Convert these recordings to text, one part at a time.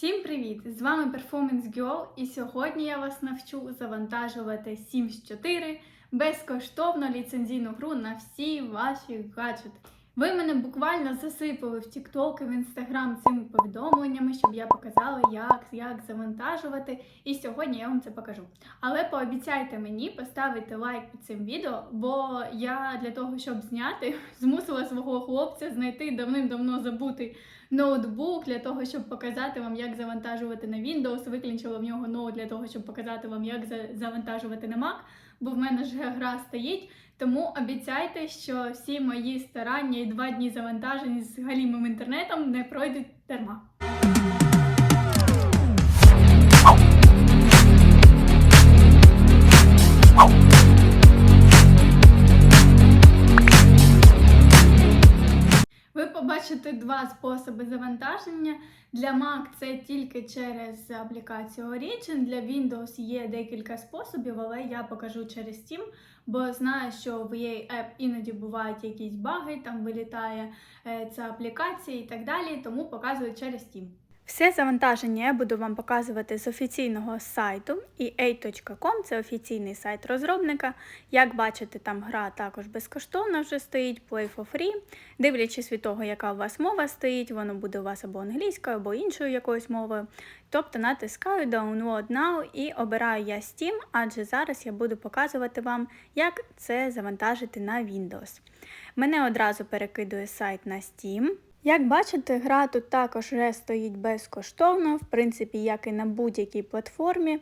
Всім привіт! З вами Performance Girl і сьогодні я вас навчу завантажувати Sims 4 безкоштовно ліцензійну гру на всі ваші гаджети. Ви мене буквально засипали в TikTok і в Instagram цими повідомленнями, щоб я показала, як, як завантажувати. І сьогодні я вам це покажу. Але пообіцяйте мені поставити лайк під цим відео, бо я для того, щоб зняти, змусила свого хлопця знайти давним-давно забутий ноутбук для того, щоб показати вам, як завантажувати на Windows. Виключила в нього ноут для того, щоб показати вам, як за- завантажувати на Mac, бо в мене ж гра стоїть. Тому обіцяйте, що всі мої старання і два дні завантажень з галімим інтернетом не пройдуть дарма. Ви побачите два способи завантаження. Для Mac це тільки через аплікацію Origin. Для Windows є декілька способів, але я покажу через Steam, бо знаю, що в EA App іноді бувають якісь баги, там вилітає е, ця аплікація і так далі, тому показую через Steam. Все завантаження я буду вам показувати з офіційного сайту ea.com, це офіційний сайт розробника. Як бачите, там гра також безкоштовна вже стоїть, Play for free. Дивлячись від того, яка у вас мова стоїть, воно буде у вас або англійською, або іншою якоюсь мовою. Тобто натискаю Download Now і обираю я Steam, адже зараз я буду показувати вам, як це завантажити на Windows. Мене одразу перекидує сайт на Steam. Як бачите, гра тут також вже стоїть безкоштовно, в принципі, як і на будь-якій платформі.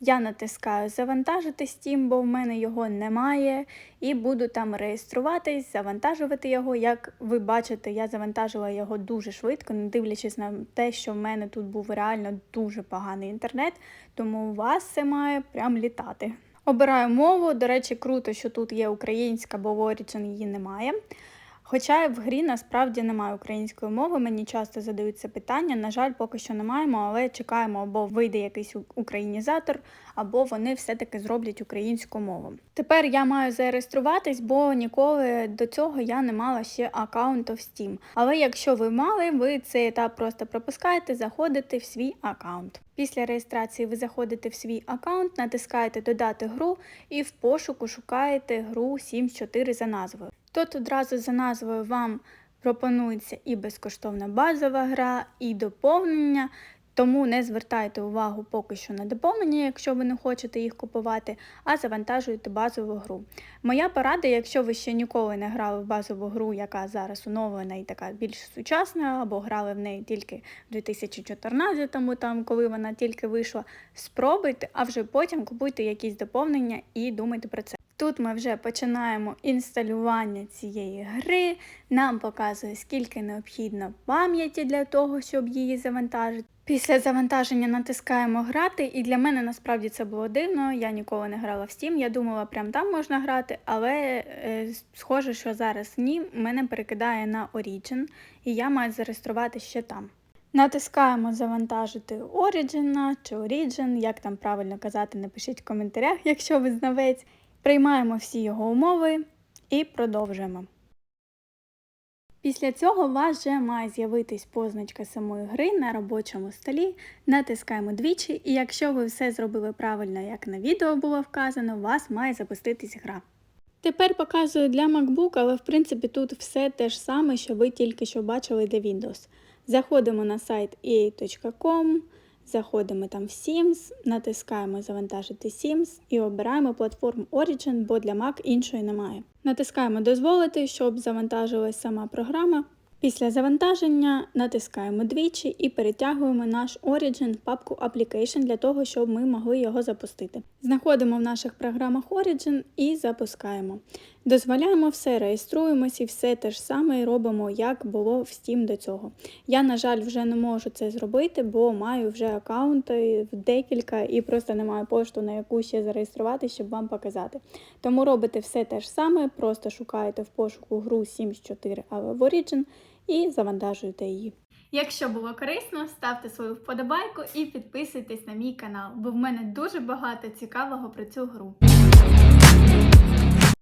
Я натискаю Завантажити Steam, бо в мене його немає, і буду там реєструватись, завантажувати його. Як ви бачите, я завантажила його дуже швидко, не дивлячись на те, що в мене тут був реально дуже поганий інтернет, тому у вас це має прям літати. Обираю мову. До речі, круто, що тут є українська, бо в Origin її немає. Хоча в грі насправді немає української мови, мені часто задають це питання. На жаль, поки що не маємо, але чекаємо, або вийде якийсь українізатор, або вони все-таки зроблять українську мову. Тепер я маю зареєструватись, бо ніколи до цього я не мала ще аккаунту в Steam. Але якщо ви мали, ви цей етап просто пропускаєте, заходите в свій аккаунт. Після реєстрації ви заходите в свій аккаунт, натискаєте Додати гру і в пошуку шукаєте гру Sims 4 за назвою. Тут одразу за назвою вам пропонується і безкоштовна базова гра, і доповнення. Тому не звертайте увагу поки що на доповнення, якщо ви не хочете їх купувати, а завантажуйте базову гру. Моя порада, якщо ви ще ніколи не грали в базову гру, яка зараз оновлена і така більш сучасна, або грали в неї тільки в 2014-му, там, коли вона тільки вийшла, спробуйте, а вже потім купуйте якісь доповнення і думайте про це. Тут ми вже починаємо інсталювання цієї гри. Нам показує, скільки необхідно пам'яті для того, щоб її завантажити. Після завантаження натискаємо грати, і для мене насправді це було дивно. Я ніколи не грала в Steam. Я думала, прям там можна грати, але е, схоже, що зараз ні. Мене перекидає на Origin, і я маю зареєструвати ще там. Натискаємо завантажити Origin чи Origin, як там правильно казати, напишіть в коментарях, якщо ви знавець. Приймаємо всі його умови і продовжуємо. Після цього у вас вже має з'явитись позначка самої гри на робочому столі. Натискаємо двічі, і якщо ви все зробили правильно, як на відео було вказано, у вас має запуститись гра. Тепер показую для MacBook, але в принципі тут все те ж саме, що ви тільки що бачили для Windows. Заходимо на сайт ea.com, заходимо там в Sims, натискаємо Завантажити Sims і обираємо платформу Origin, бо для Mac іншої немає. Натискаємо Дозволити, щоб завантажилась сама програма. Після завантаження натискаємо двічі і перетягуємо наш Origin в папку Application для того, щоб ми могли його запустити. Знаходимо в наших програмах Origin і запускаємо. Дозволяємо все, реєструємось і все те ж саме робимо, як було в Steam до цього. Я, на жаль, вже не можу це зробити, бо маю вже аккаунти в декілька і просто не маю пошту, на яку ще зареєструвати, щоб вам показати. Тому робите все те ж саме, просто шукаєте в пошуку гру Sims 4, але в Origin і завантажуєте її. Якщо було корисно, ставте свою вподобайку і підписуйтесь на мій канал, бо в мене дуже багато цікавого про цю гру.